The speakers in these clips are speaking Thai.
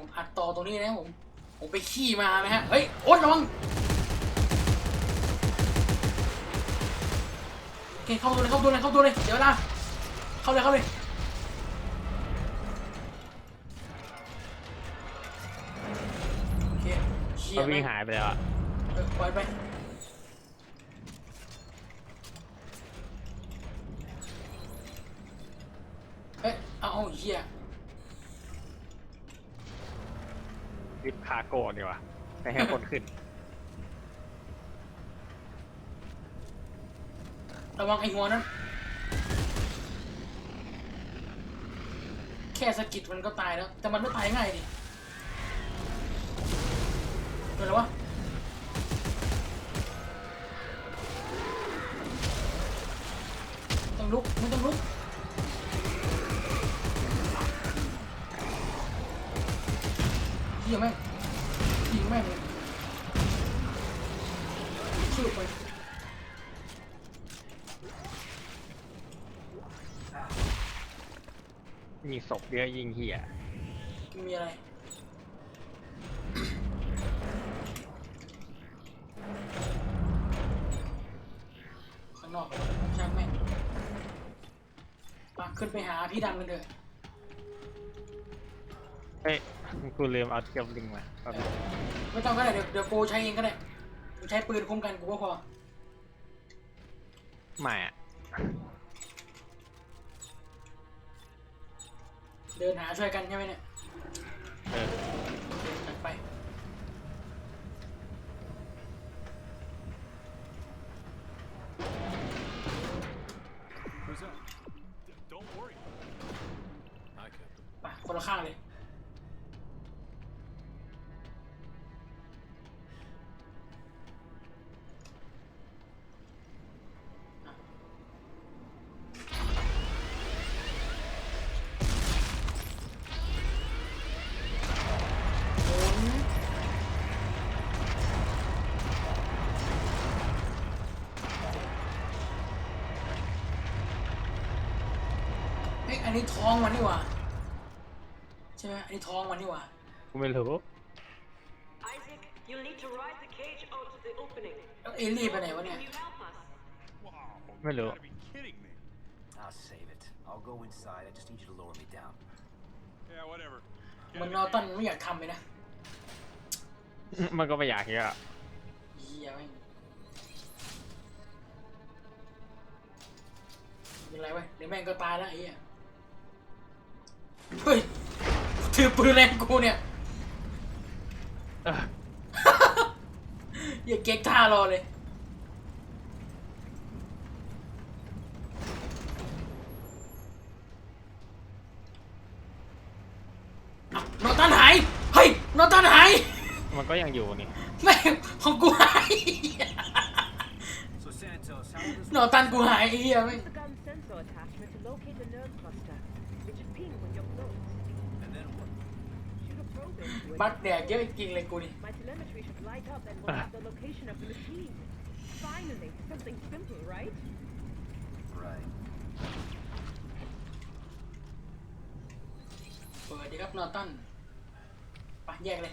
ผมอัดต่อตรงนี้นะครับผม ผมไปขี้มานะฮะ เฮ้ย โอ๊ยระวังโอเคเข้าตัวเลยเข้าตัวเลยเข้าตัวเลยเดี๋ยวนะเข้าเลยเข้าเลยโอเคเชี่ยเขาวิ่งแม่หายไปแล้วอะเออปล่อยไปเอ๊ะเอาเอาเหี้ย วิปคาโก้ดีกว่าไปให้คนขึ้น ระวังไอ้หัวนั้น แค่สะกิดมันก็ตายแล้ว แต่มันไม่ตายง่ายดิเป็นไรวะ ต้องลุกไม่ต้องลุก ยิงแม่งยิงแม่งเลยชื่อไปยิงศพเยอะยิงเหี้ยมีอะไรข้างนอกเหรอช่างแม่งมาขึ้นไปหาพี่ดำกันเถอะเฮ้ย กูลืมเอาเกียบลิงมาแป๊บนึงไม่ต้องก็ได้เดี๋ยวเดี๋ยวโกใช้เองก็ได้กูใช้ปืนคุ้มกันกูก็พอไม่อะเดินหาช่วยกันใช่ไหมเนี่ย เออ อันนี้ท้องมันนี่หว่าใช่ไหมอันนี้ท้องมันนี่หว่ากูไม่รู้ Isaac, you'll need to ride the cage out to the opening. แล้วเอลี่ไปไหนวะเนี่ย Can you help us? Wow. ไม่รู้ You gotta be kidding me. I'll save it. I'll go inside. I just need you to lower me down. Yeah, whatever. มัน Get นอ in ตัน there. ไม่อยากทำเลยนะมันก็ไม่อยากเยอะอะเฮียแม่งเป็นไรวะเดี๋ยวแม่งก็ตายแล้วไอ้เหี้ย เฮ้ยถือปืนแรงกูเนี่ยเอออย่าเก๊กท่ารอเลยอ้าวนอตันหาย เฮ้ย นอตันหาย มันก็ยังอยู่นี่แม่งของกูหาย So Santos, how will this นอตันกูหายไอ้เหี้ยแม่ง Use the gun sensor attachment to locate the nerve cluster. It should ping when you're close. and then what? Shoot a probe into it. บักแดกเยอะจริงเลยกูนี่ My telemetry should light up and we'll have the location of the machine. Finally, something simple, right? Right. เปิดดีครับนอตันไปแยกเลย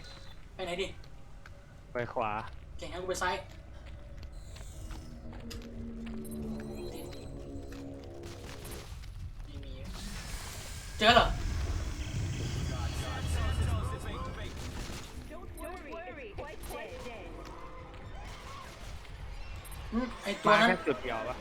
ไปไหนดิไปขวา เก่งให้กูไปซ้ายไม่มีเจอเหรอ worry, it's quite dead. อืมไอตัวมานั้นแค่จุดเดียวปะ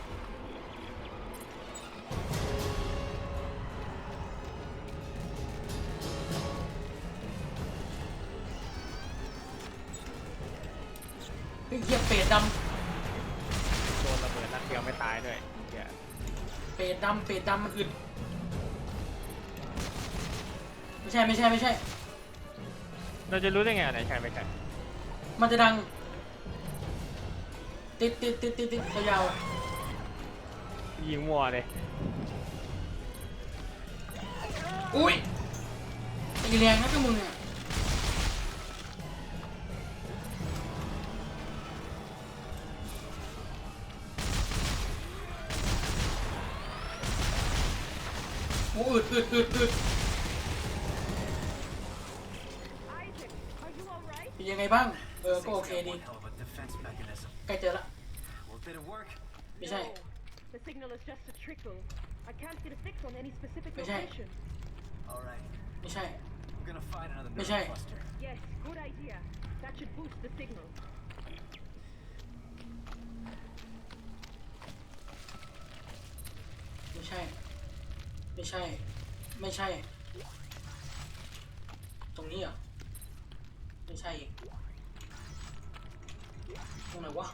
เฮ้ยเหี้ยเป็ดดโดนระเบิดนัดเดียวไม่ตายด้วยเหี้ยำเป็ดดำเป็ดดำมันอึดไม่ใช่ไม่ใช่ไม่ใช่ เราจะรู้ได้ไงอันไหนใช่ไม่ใช่มันจะดัง ติดติดติดติดติดยาวยิงมัวเลยๆอุ้ยตีแรงนะก็มึงอะโอ้อึดอึดอึดอึด just a trickle. I can't get a fix on any specificไม่ใช่ location. All right. ไม่ใช่ We're gonna find anotherไม่ nerve ใช่ cluster. Yes, good idea. That should boost the signal. ไม่ใช่ ไม่ใช่ ไม่ใช่ ตรงนี้เหรอ่ะ ไม่ใช่อีกตรงไหนวะ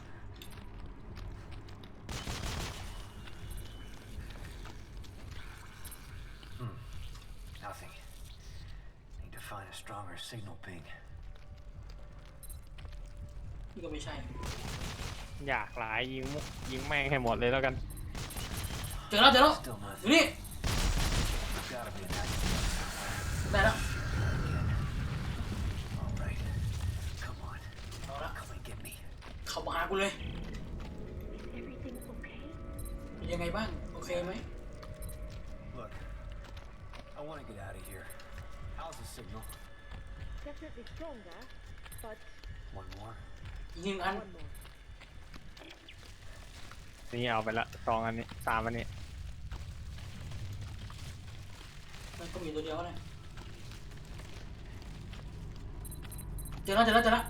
stronger signal ping. นี่ก็ไม่ใช่ อยากหลายยิงมุกยิงแม่งให้หมดเลยแล้วกัน เจอแล้วเจอแล้ว Still อยู่ nothing. นี่ Gotta be an accident. ได้แล้ว All right. Come on. เอาละ Come and get me. เข้ามาหากูเลย Is everything okay? เป็นยังไงบ้าง โอเคไหม Look, I want to get out of here. How's the signal? Definitely stronger, but One more. อีกหนึ่งอัน one more. นี่เอาไปละสองอันนี้สามอันนี้มันก็มีตัวเดียวนะเจอแล้วเจอแล้วเจอแล้ว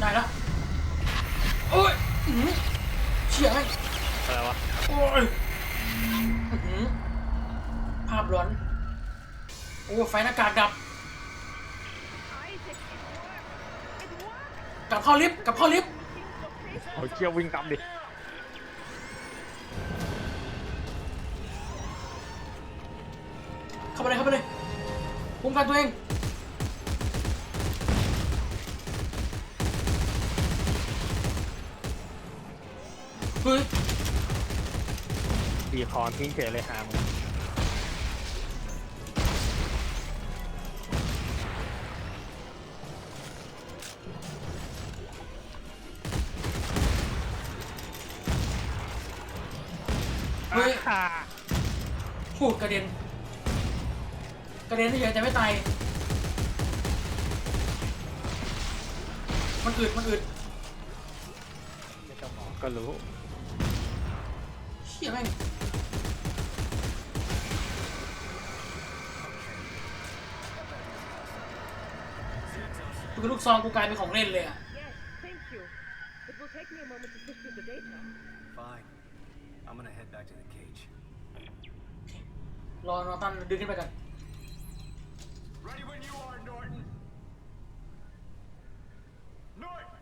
ได้แล้วโอ้ยอื้อหือเชี่ยไหมอะไรวะโอ้ยอื้อหือภาพร้อนโอ้ไฟหน้ากากดับ Isaac, it worked! It worked! กลับเข้าลิฟต์กลับเข้าลิฟต์โอ้ยเชี่ยววิ่งกลับดิเข้าไปเลยเข้าไปเลยคุ้มกันตัวเองเฮ้ย ดีคอนทิ้งเฉยเลยหามึง ยอ่าพูดกระเด็น กระเด็นเฉยๆแต่ไม่ตาย มันอึด มันอึดไม่ต้องมองก็รู้ เชี่ยแม่งคือลูกซองกูกลายเป็นของเล่นเลยอะ Yes, thank you. It will take me a moment to sift through the data. Fine. I'm gonna head back to the cage. รอนอตันดึงขึ้นไปกัน Ready when you are, Norton. Norton!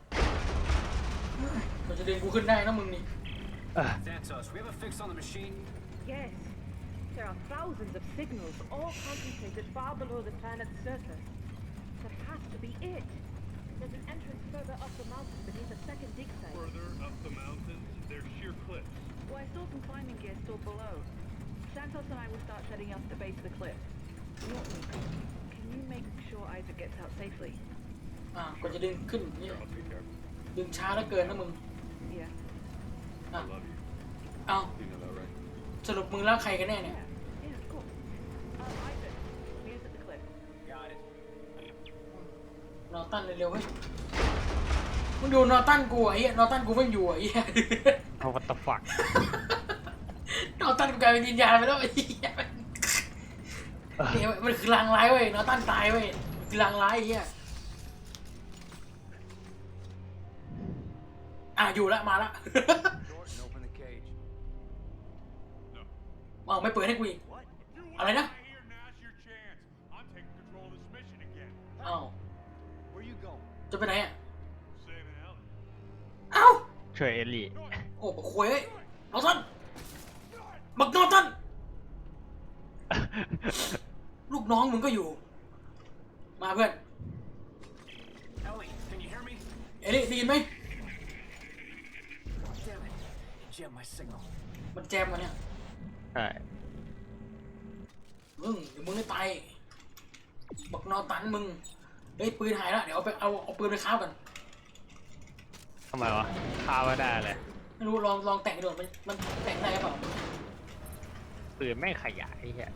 มันจะดึงกูขึ้นได้นะมึงนี่ Santos, we have a fix on the machine. Yes, there are thousands of signals, all concentrated far below the planet's surface. That has to be it. There's an entrance further up the mountain beneath a second dig site. Further up the mountains, there's sheer cliffs. Well, I saw some climbing gear still below. Santos and I will start setting up the base of the cliff. Norton, can you make sure Isaac gets out safely? อ่ากว่าจะดึงขึ้นเนี่ย I'll take care of it. ดึงช้าเหลือเกินนะมึง Yeah. อะ I love you. เอา You know that, right? สรุปมึงรักใครกันแน่เนี่ย Yeah, yeah, of course. Um, Isaac, meet us at the cliff. Got it. นอตันเร็วๆเฮ้ยมึงดูนอตันกูอะไอ้เหี้ยนอตันกูไม่อยู่อะไอ้เหี้ย เอาวัตถุฝักนอ ตันกูกลายเป็นวิญญาณไปแล้วไอ้เหี้ยเนี่ยมันคือลางร้ายเว้ยนอตันตายเว้ยคือลางร้ายไอ้เหี้ยอะอยู่ละมาละ Norton, open the cage. No. อ้าวไม่เปิดให้กูอีก What? You อะไรนะ want here, now's your chance. I'm taking control of this mission again. อ้าว Where you going? จะไปไหนอะ Saving Ellie. เอ้า ช่วยเอลี่ โอ้บักควยเอ้ยนอตัน บักนอตันลูกน้องมึงก็อยู่ มาเพื่อน Ellie, can you hear me? เอลิได้ยินไหม Damn it. You jammed my signal. มันแจมมาเนี่ย ใช่มึงเดี๋ยวมึงได้ตายบักนอตันมึงเฮ้ยปืนหายแล้วเดี๋ยวเอาไปเอาเอาปืนไปค้ากัน ทำไมวะคาไม่ได้เลยไม่รู้ลองลองแต่งดูมันมันแต่งได้หรือเปล่า ปืนไม่ขยายแค่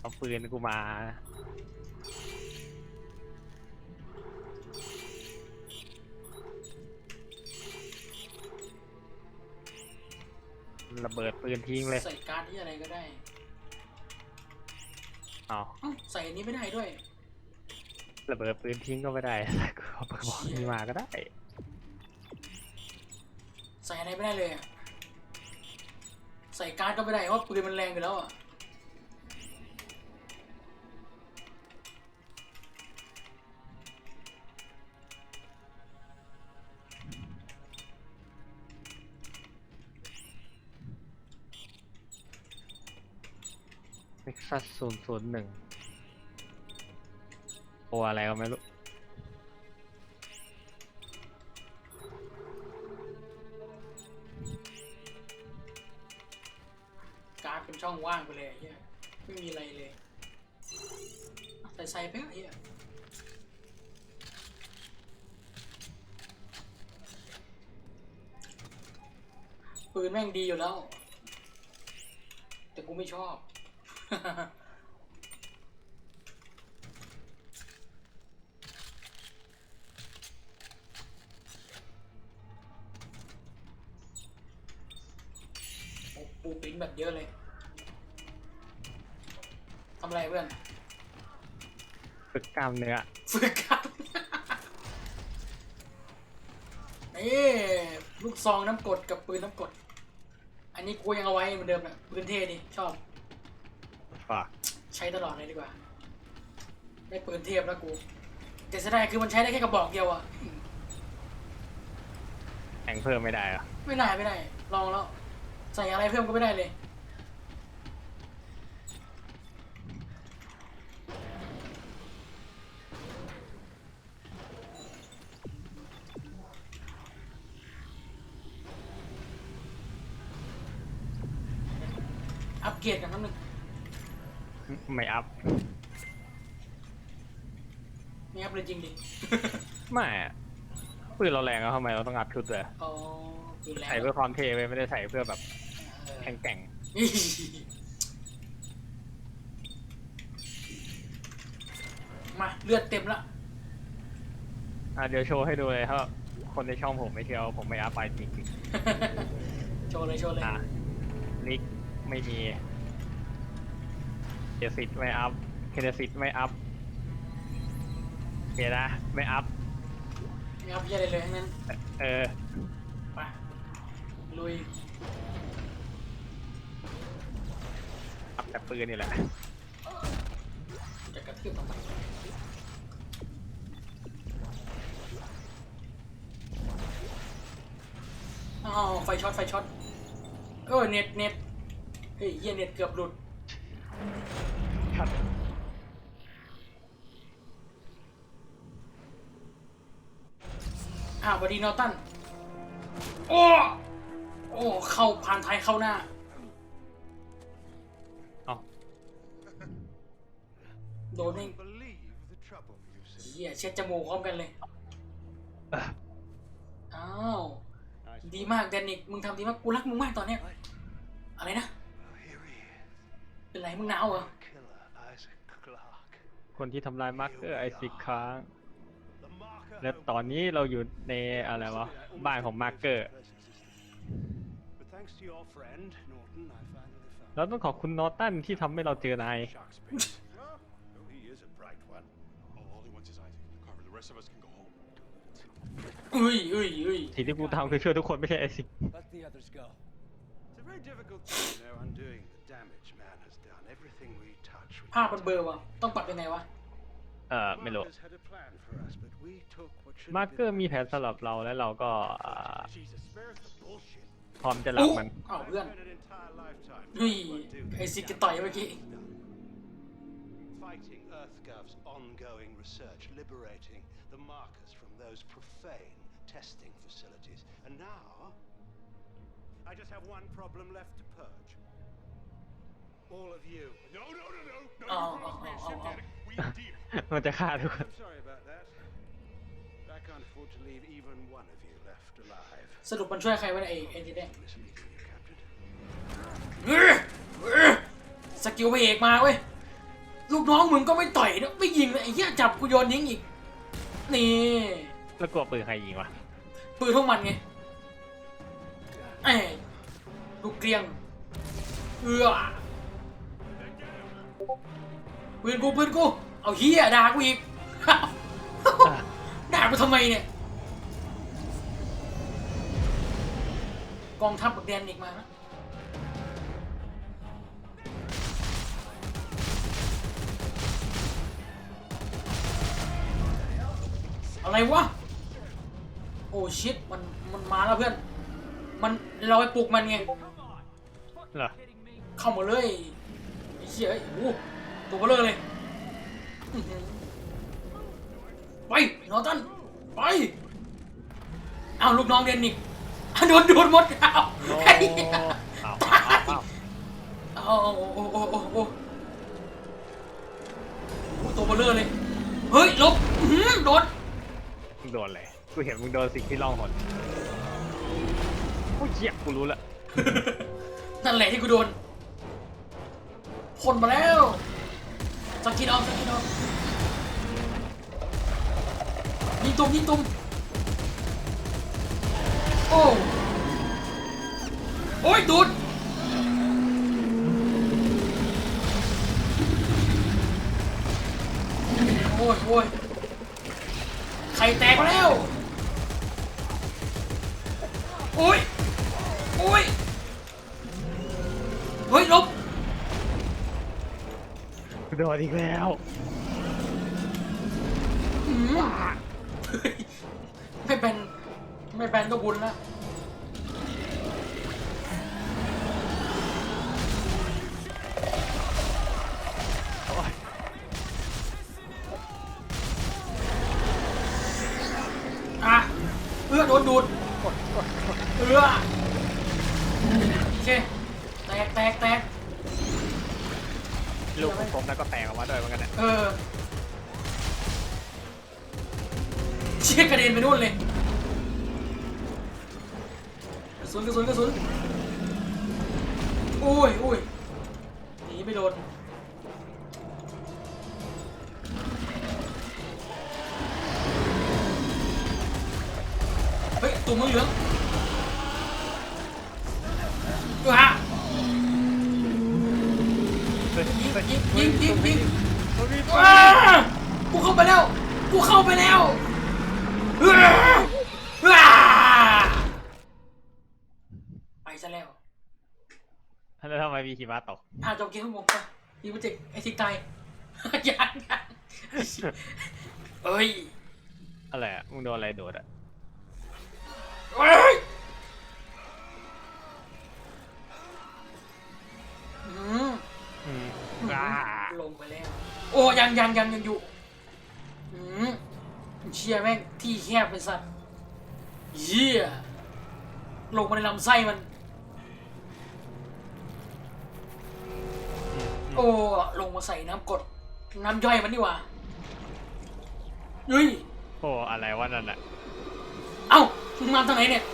เอาปืนกูมาระเบิดปืนทิ้งเลยใส่การที่อะไรก็ได้ เอาอใส่อันนี้ไม่ได้ด้วย ระเบิดปืนทิ้งก็ไม่ได้กูเอาปืนบอกนี้มาก็ได้ ใส่อะไรไม่ได้เลยอะใส่การ์ดก็ไม่ได้เพราะปืนมันแรงอยู่แล้วอะเท็กซัสศูนย์ศูนย์หนึ่ง โออะไรก็ไม่รู้ การ์ดเป็นช่องว่างไปเลยไอ้เฮียไม่มีอะไรเลยใส่ใส่ไปเถอะไอ้เฮียปืนแม่งดีอยู่แล้ว แต่กูไม่ชอบ ปูปิ้นแบบเยอะเลยทำอะไรเพื่อน ฝึกกล้ามเนื้อฝึกกันนี่ลูกซองน้ำกรดกับปืนน้ำกรดอันนี้กูยังเอาไว้เหมือนเดิมนะปืนเท่ดีชอบ ฝากใช้ตลอดเลยดีกว่า ได้ปืนเทพแล้วกู แต่เสียดายคือมันใช้ได้แค่กระบอกเดียวอะแข่งเพิ่มไม่ได้เหรอไม่ได้ไม่ได้ ลองแล้ว ใส่อะไรเพิ่มก็ไม่ได้เลยอัปเกรดกันทั้งหนึ่งไม่อัพนี่อัปเลยจริงดิไม่อะปืนเราแรงแล้วทำไมเราต้องอัพชุดเลยอ๋อดูแลใส่เพื่อความเท่ไปไม่ได้ใส่เพื่อแบบเออแข่งแกร่งมาเลือดเต็มละอะเดี๋ยวโชว์ให้ดูเลยถ้าคนในช่องผมไม่เชื่อว่าผมไม่อัพไปจริงโชว์เลยโชว์เลยๆอะลิกไม่มีเดซิตไม่อัพเคเดซิตไม่อัพเกนะไม่อัพไม่อัพเหี้ยอะไรเลยทั้งนั้นเออไปลุย อัพแต่ปืนนี่แหละจะกระทืบทำไมอ้าวไฟช็อตไฟช็อตเออเน็ตเน็ตเฮ้ยเฮียเน็ตเกือบหลุดครับอ้าวบอดีนอตันโอ้โอ้เข้าผ่านไทยเข้าหน้า โดนเอง Believe the trouble you've seen. เฮียเช็ดจมูกพร้อมกันเลยเอ่ออ้าว ดีมากแดนิกมึงทำดีมากกูรักมึงมากตอนเนี้ยอะไรนะ Well, here he is. เป็นไรมึงหนาวเหรอ Killer Isaac Clarke. คนที่ทำลายมาร์คเกอร์ไอซิกค้าง The marker และตอนนี้เราอยู่ในอะไรวะ บ้านของมาร์เกอร์ But thanks to your friend, Norton, I finally found เราต้องขอบคุณนอร์ตันที่ทำให้เราเจอนาย All he wants is Isaac. Carver, the rest of us can go home. อุ้ยอุ้ยอุ้ยสิ่งที่กูทำคือช่วยทุกคนไม่ใช่ไอซิก Let the others go. It's a very difficult thing, you know, undoing the damage man has done. Everything we touch. we ภาพมันเบลอร์ว่ะต้องปรับยังไงวะเออไม่รู้ Markers had a plan for us, but we took what should มา have ร์เกอร์ been มีแผนสำหรับเราและเราก็อ่า Jesus, spare us the bullshit. พร้อมจะรับมันอ้าว I've เพื่อน spent an entire lifetime เฮ้ย trying to undo ไอ this ซิกจะต่อยเมื่อกี้ Fighting EarthGov's ongoing research, liberating the markers from those profane testing facilities. And now, I just have one problem left to purge. All of you. No, no, no, no. No, Oh, you oh, promised me a oh, ship, oh, Daddy. We had a deal. มันจะฆ่าทุกคน I'm sorry about that. But I can't afford to leave even one of you left alive. สรุปมันช่วยใครวะเนี่ยไอไอนี่แดง Miss meeting you, Captain. เฮ้ย สกิลพระเอกมาเว้ย ลูกน้องมึงก็ไม่ต่อยนะไม่ยิงเลยไอ้เหี้ยจับกูโยนยิงอีก นี่แล้วกลัวปืนใครยิงวะปืนพวกมันไงไอ้ลูกเกลียง เอือปืนกูปืนกู เอาเฮียด่ากูอีก ด่ากูทำไมเนี่ย กองทัพบักแดนอีกมานะ อะไรวะ โอ้ชิตมันมันมาแล้วเพื่อน มันเราไปปลุกมันไง เหรอเข้ามาเลยไอ้เหี้ยไอ้โอ้โหตัวเบลอเลยอื้อหือไปนอตันไปเอาลูกน้องเดนนิกอะโดนโดนหมดเอาโอ้ไอ้เหี้ยเอาเอาเอาเอาเอาโอ้โอ้โอ้โอ้โอ้โอ้ตัวเบลอเลย เฮ้ยหลบอื้อหือโดน มึงโดนเลยกูเห็นมึงโดนสิ่งที่ล่องหนโอ้ยเหี้ยกูรู้ละนั่นแหละที่กูโดนคนมาแล้วสกินออฟสกินออฟยิงตุ้มยิงตุ้มโอ้โอ้ยดูดโอ้ยโอ้ย ไข่แตกมาแล้วโอ้ยโอ้ยเฮ้ยลบกูโดนอีกแล้วอืมเฮ้ยไม่เป็น ไม่เป็นก็บุญแล้ว ก็แตกออกมาด้วยเหมือนกันเนี่ยเออเชี่ยกระเด็นไปนู่นเลยกระสุนกระสุนกระสุนอุ้ยอุ้ยหนีไปโดน มมีหิมะตกอ่าจบเกมของผมไปอีวิจิกไอทิกไตยังยังเอ้ยอะไรอะมึงโดนอะไรโดดอะเอ้ยอืมอืมอืมอ่าลงไปแล้ว โอ้ยังยังยังยังอยู่อืมเชียแม่งที่แคบเป็นสัตว์เยี่ยลงมาในลำไส้มัน โอ้ลงมาใส่น้ำกรดน้ำย่อยมันดีกว่าเฮ้ยโอ้อะไรวะนั่นอะเอ้ามึงมาทางไหนเนี่ย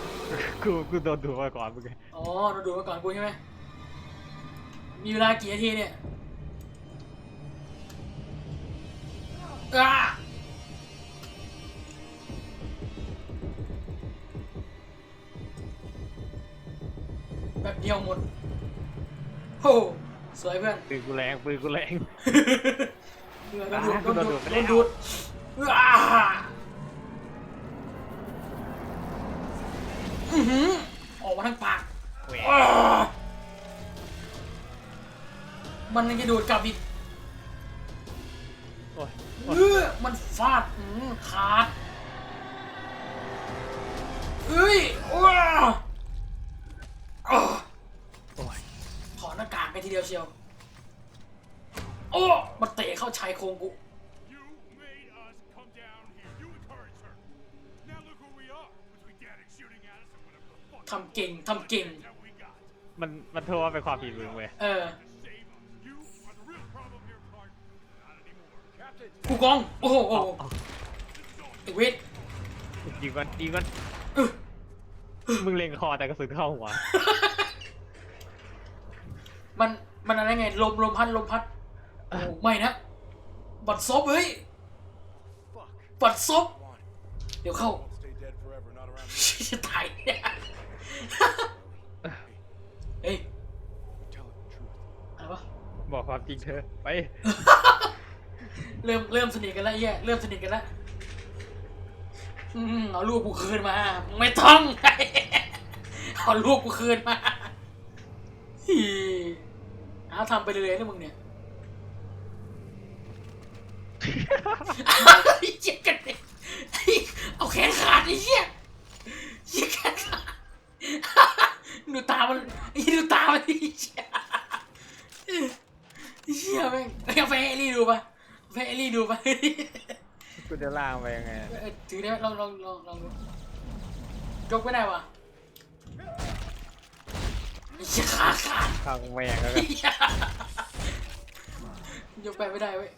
กูกูโดนดูมาก่อนมึงไงอ๋อเราดูมาก่อนกูใช่ไหมมีเวลากี่นาทีเนี่ยอ้าแบบเดียวหมดโอ้ สวยเพื่อนปืนกูแรงปืนกูแรงเรือโดนดูดอ่าโดนดูดโดนดูดไปโดแล้วนดูดอ้าอื้อหือออกมาทางปากแหวอ้ามันยังจะดูดกลับอีกโอ้ยเออมันฟาดอื้อขาดเอ้ยว้าอ้า โอ้ย ถอดหน้ากาก ไปทีเดียวเชียว โอ้มันเตะเข้าชายโครงกู You made us come down here. You encouraged her. Now look where we are. Between dad and shooting at us and whatever the fuck ทำเก่งทำเก่ง that we got. มันมันโทษว่าเป็นความผิดมึงเว้ย เออ Save us. You are the real problem here, Clark. Not anymore. Captain. กูกอง โอ้โหโอ้โหเอาไอ้เวทยิงกันยิงกัน เออมึงเล็งคอแต่กระสุนเข้าหัว มันมันอะไรไงลมลมพัดลมพัดโอ้ไม่นะ บัดซบเฮ้ย Fuck. บัดซบ Come on. เดี๋ยวเข้า Won't stay dead forever, not around here. จะตายเนี่ยเฮ้ย Tell it the truth. อะไรวะบอกความจริงเธอะไป เริ่มเริ่มสนิทกันแล้วไอ้เหี้ยเริ่มสนิทกันแล้วอืมเอาลูกกูคืนมา ไม่ต้องเอาลูกกูคืนมาฮี เอาทำไปเลยนะมึงเนี่ย ไอ้เหี้ยกันเนี่ยเอาแขนขาดไอ้เหี้ยเหี้ยแขนขาดดูตามันไอ้เหี้ยดูตามันไอ้เหี้ยไอ้เหี้ยแม่งเอาไปให้เอลลี่ดูปะเอาไปให้เอลลี่ดูปะกูจะล่างไปยังไง เออถือได้ไหมลองลองลองลองดูยกไม่ได้วะไอ้เหี้ย ขาขาดข้างแมงแล้วไอ้กันเหี้ยยกไปไม่ได้เว้ย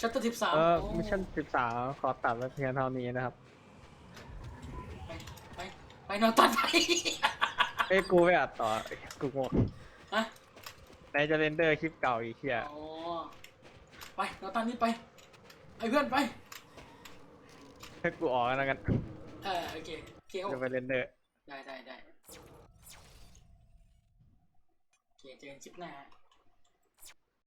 ชัตเตอร์ทิปสามเออมิชชั่นสิบสามขอตัดไว้เพียงเท่านี้นะครับ ไปไปไปนอนตัดไปเอ้ยกูไม่อัดต่อกูงงฮะไหนจะเรนเดอร์คลิปเก่าอีกเชี่ยอ๋อไปนอนตัดนี่ไปไอ้เพื่อนไปให้กูออกแล้วกันเออโอเคโอเคโอ้จะไปเรนเดอร์ได้ได้ได้ โอเคเ